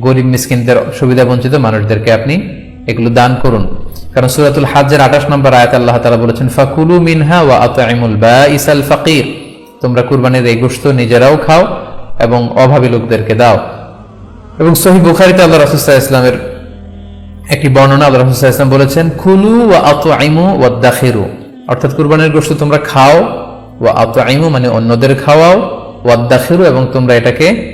গরিব মিসকিনদের সুবিধা বঞ্চিত মানুষদেরকে আপনি এগুলো দান করুন। কারণ সুরাতুল হাজ্জের আঠাশ নম্বর আয়াত আল্লাহ তালা বলেছেন, ফাকুলু মিনহা ওয়া বা ইসাল ফাকির। তোমরা কুরবানির এই গোশত নিজেরাও খাও এবং অভাবী লোকদেরকে দাও। এবং সহি বুখারিতে আল্লাহ রাসূলুল্লাহ ইসলামের একটি বর্ণনা আল্লাহ রাসূলুল্লাহ ইসলাম বলেছেন খুলু ওয়া আতআইমু ওয়া দাখিরু অর্থাৎ কুরবানির গোশত তোমরা খাও, ওয়া আতআইমু মানে অন্যদের খাওয়াও, ওয়া দাখিরু এবং তোমরা এটাকে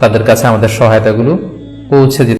তাদের কাছে আমাদের সহায়তাগুলো পৌঁছে দিতে